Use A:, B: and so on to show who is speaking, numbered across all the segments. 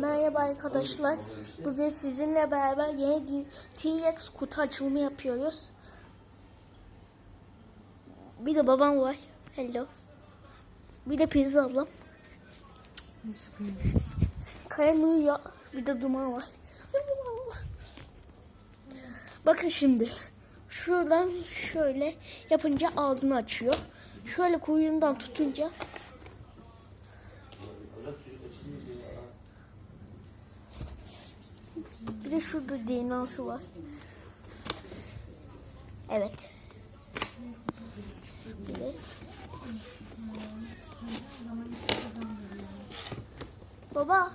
A: Merhaba arkadaşlar. Bugün sizinle beraber yeni T-Rex kutu açılımı yapıyoruz. Bir de babam var. Hello. Bir de pizza ablam. Kayan uyuyor. Bir de duman var. Bakın şimdi. Şuradan şöyle yapınca ağzını açıyor. Şöyle kuyruğundan tutunca Bir de şurada DNA'sı var. Evet. Bir de Baba,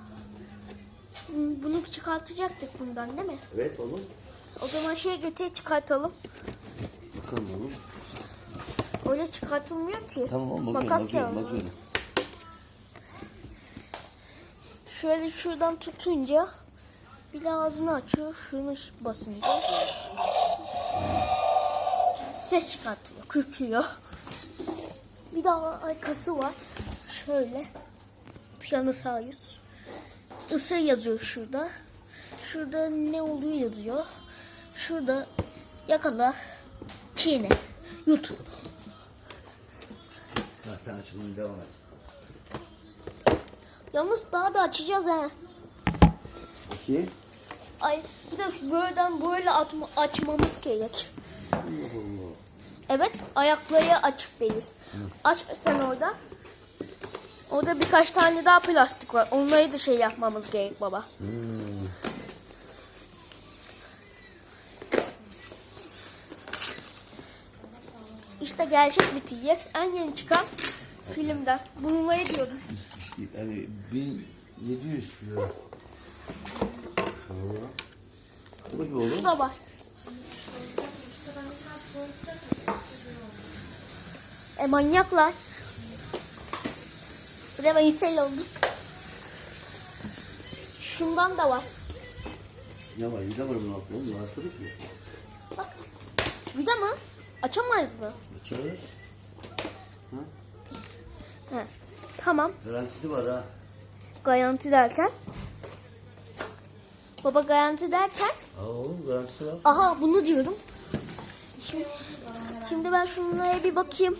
A: bunu çıkartacaktık bundan değil mi?
B: Evet oğlum.
A: O zaman şey getir çıkartalım.
B: Bakalım oğlum.
A: Öyle çıkartılmıyor ki.
B: Tamam oğlum bakıyorum
A: Makas
B: bakıyorum, bakıyorum.
A: Şöyle şuradan tutunca bir de ağzını açıyor. Şunu basınca ses çıkartıyor. Kürküyor. Bir daha arkası var. Şöyle. Yanı sağ yüz. Isır yazıyor şurada. Şurada ne olduğu yazıyor. Şurada yakala. Çiğne. Yut.
B: Ha, sen açılımına devam et.
A: Yalnız daha da açacağız ha.
B: Bakayım.
A: Ay bir de böyleden böyle atma, açmamız gerek. Evet ayakları açık değil. Aç sen orada. Orada birkaç tane daha plastik var. Onları da şey yapmamız gerek baba.
B: Hmm.
A: İşte gerçek bir T-Rex en yeni çıkan filmden. Bunları diyordum.
B: Yani 1700 lira. Şöyle. Dur bakayım oğlum.
A: Bu da var. E manyaklar. Bir de ben isel oldum. Şundan da var.
B: Ne var? Vida var bunun altında oğlum. Rahatladık mı?
A: Bak. De mi? Açamayız mı?
B: Açarız. Ha?
A: He. Tamam.
B: Garantisi var ha.
A: Garanti derken? Baba garanti derken?
B: Aa oğlum garantisi var.
A: Aha bunu diyorum. Şimdi, şimdi ben şunlara bir bakayım.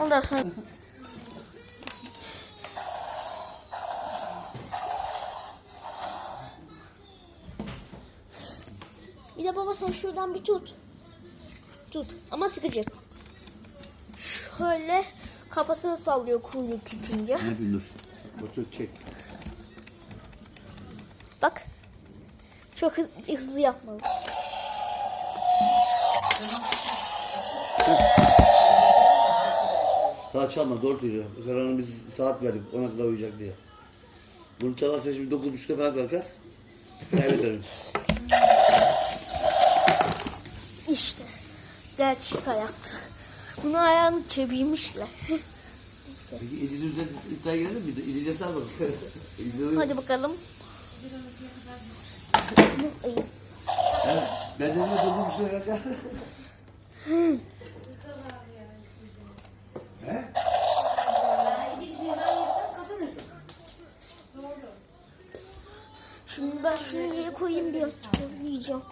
A: Ondan sonra... Bir de baba sen şuradan bir tut. Tut ama sıkıcı. Şöyle kafasını sallıyor kuyruğu tutunca.
B: Ne dur. Otur çek.
A: Bak. Çok hız- hızlı yapmalıyız.
B: Daha çalma doğru söylüyor. Karanın biz saat verdik ona kadar uyuyacak diye. Bunu çalarsa şimdi 9.30'da falan kalkar. Kaybederim.
A: İşte. Gerçek hayattı. Bunu ayağını çevirmişler.
B: Peki İdil'den iddiaya girelim mi? İdil'den sar bak. İdil'den
A: Hadi bakalım.
B: Ben de 9.30'da kalkar. He?
A: Şimdi ben şunu yere koyayım biraz yiyeceğim.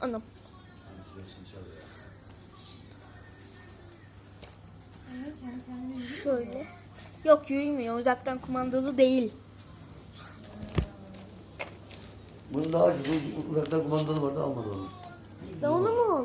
A: Anam. Şöyle. Yok yürümüyor. Uzaktan kumandalı değil.
B: Bunun daha uzaktan kumandalı vardı almadı onu.
A: Ben onu mu